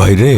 ভাইরে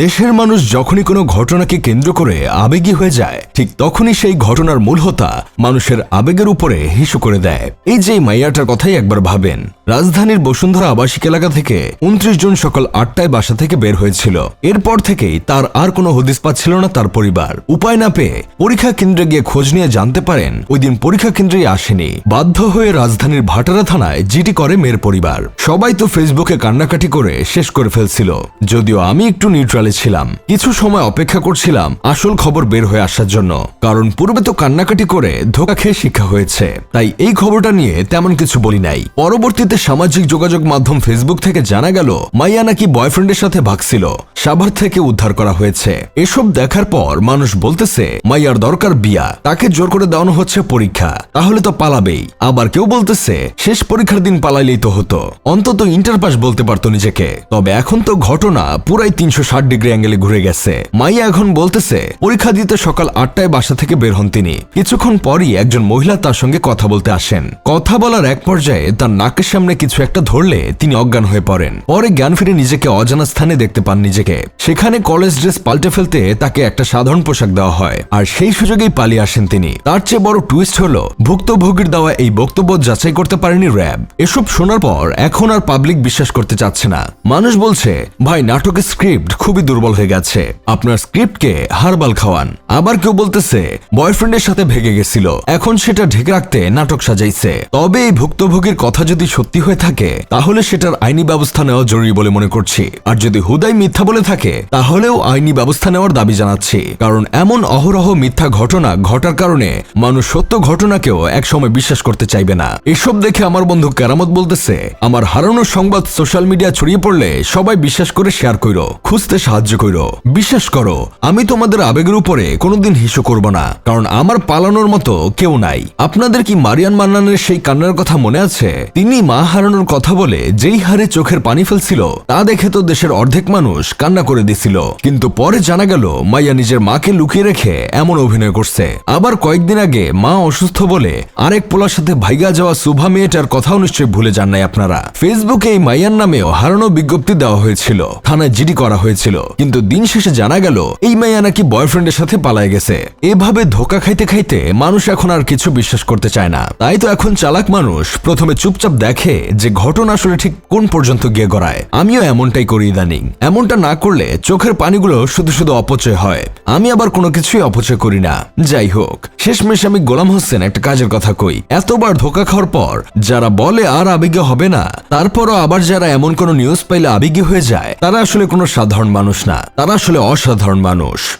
দেশের মানুষ যখনই কোনো ঘটনাকে কেন্দ্র করে আবেগী হয়ে যায়, ঠিক তখনই সেই ঘটনার মূল হোতা মানুষের আবেগের উপরে হিসু করে দেয়। এই যে মাইয়াটার কথাই একবার ভাবেন, রাজধানীর বসুন্ধরা আবাসিক এলাকা থেকে উনত্রিশ জন সকাল আটটায় বাসা থেকে বের হয়েছিল। এরপর থেকেই তার আর কোনো হদিস পাচ্ছিল না তার পরিবার। উপায় না পেয়ে পরীক্ষা কেন্দ্রে গিয়ে খোঁজ নিয়ে জানতে পারেন, ওই দিন পরীক্ষা কেন্দ্রেই আসেনি। বাধ্য হয়ে রাজধানীর ভাটারা থানায় জিডি করে মেয়ের পরিবার। সবাই তো ফেসবুকে কান্নাকাটি করে শেষ করে ফেলছিল, যদিও আমি একটু নিউট্রালে ছিলাম। কিছু সময় অপেক্ষা করছিলাম আসল খবর বের হয়ে আসার জন্য। কারণ পূর্বে তো কান্নাকাটি করে ধোকা খেয়ে শিক্ষা হয়েছে। তাই এই খবরটা নিয়ে তেমন কিছু বলি নাই। পরবর্তীতে সামাজিক যোগাযোগ মাধ্যম ফেসবুক থেকে জানা গেল, মাইয়া নাকি বয়ফ্রেন্ডের সাথে ভাগছিল। সাভার থেকে উদ্ধার করা হয়েছে। এসব দেখার পর মানুষ বলতেছে, মাইয়ার দরকার বিয়া। তাকে জোর করে দেওয়ানো হচ্ছে পরীক্ষা। তাহলে তো পালাবেই। আবার কেউ বলতেছে, শেষ পরীক্ষার দিন পালাইলেই তো হতো। অন্তত ইন্টার পাস বলতে পারতো নিজেকে। তবে এখন তো ঘটনা পুরাই তিনশো ষাট ডিগ্রি অ্যাঙ্গেলে ঘুরে গেছে। মাইয়া এখন বলতেছে, পরীক্ষা দিতে সকাল আটটায় বাসা থেকে বের হন তিনি। কিছুক্ষণ পরই একজন মহিলা তার সঙ্গে কথা বলতে আসেন। কথা বলার এক পর্যায়ে তার নাকের সামনে কিছু একটা ধরলে তিনি অজ্ঞান হয়ে পড়েন। পরে জ্ঞান ফিরে নিজেকে অজানা স্থানে দেখতে পান নিজেকে। সেখানে কলেজ ড্রেস পাল্টে ফেলতে তাকে একটা সাধারণ পোশাক দেওয়া হয়, আর সেই সুযোগেই পালিয়ে আসেন তিনি। তার চেয়ে বড় টুইস্ট হলো, ভুক্তভোগীর দেওয়া এই বক্তব্য যাচাই করতে পারেনি র্যাব। এসব শোনার পর এখন আর পাবলিক বিশ্বাস করতে চাচ্ছে না। মানুষ বলছে, ভাই নাটকের স্ক্রিপ্ট খুবই দুর্বল হয়ে গেছে। আপনার স্ক্রিপ্টকে হারবাল খাওয়ান। আবার কেউ বলতেছে বয়ফ্রেন্ডের সাথে ভেগে গেছিল। এখন সেটা ঢেকে রাখতে নাটক সাজাইছে। তবে এই ভুক্তভোগীর কথা যদি সত্যি হয়ে থাকে, তাহলে সেটার আইনি ব্যবস্থা নেওয়া জরুরি বলে মনে করছি। আর যদি হুদাই মিথ্যা বলে থাকে, তাহলেও আইনি ব্যবস্থা নেওয়ার দাবি জানাচ্ছি। কারণ এমন অহরহ মিথ্যা ঘটনা ঘটার কারণে মানুষ সত্য ঘটনাকেও একসময় বিশ্বাস করতে চাইবে না। এসব দেখে আমার বন্ধু কেরামত বলতেছে, আমার হারানোর সংবাদ সোশ্যাল মিডিয়া ছড়িয়ে পড়লে সবাই বিশ্বাস করে শেয়ার কইরো, খুঁজতে সাহায্য কইরো। বিশ্বাস করো, আমি তোমাদের আবেগের উপরে কোনোদিন হিসু করব না, কারণ আমার পালানোর মতো কেউ নাই। আপনাদের কি মারিয়ান মান্নানের সেই কান্নার কথা মনে আছে? তিনি মা হারানোর কথা বলে যেই হারে চোখের পানি ফেলছিল, তা দেখে তো দেশের অর্ধেক মানুষ কান্না করে দিছিল। কিন্তু পরে জানা গেল, মাইয়া নিজের মাকে লুকিয়ে রেখে এমন অভিনয় করছে। আবার কয়েকদিন আগে মা অসুস্থ বলে আরেক পোলার সাথে ভাইগা যাওয়া সুভা মেয়েটার কথাও নিশ্চয়ই ভুলে যান নাই আপনারা। ফেসবুকে এই মাইয়ার নামেও হারানো বিজ্ঞপ্তি দেওয়া হয়েছিল। থানায় জিডি করা হয়েছিল। কিন্তু দিন শেষে জানা গেল, এই মাইয়া নাকি বয়ফ্রেন্ডের সাথে পালায় গেছে। এভাবে ধোকা খাইতে খাইতে মানুষ এখন আর কিছু বিশ্বাস করতে চায় না। তাই তো এখন চালাক মানুষ প্রথমে চুপচাপ দেখে যে ঘটনা আসলে ঠিক কোন পর্যন্ত গিয়ে গড়ায়। আমিও এমনটাই করি ইদানিং। এমনটা না করলে চোখের পানিগুলো শুধু শুধু অপচয় হয়। আমি আবার কোনো কিছুই অপচয় করি না। যাই হোক, শেষমেশ আমি গোলাম হোসেন একটা কাজের কথা কই। এতবার ধোকা খাওয়ার পর যারা বলে আর আবেগে হবে না, তারপরও আবার যারা এমন কোনো নিউজ পাইলে আবেগী হয়ে যায়, তারা আসলে কোনো সাধারণ মানুষ না। তারা আসলে অসাধারণ মানুষ।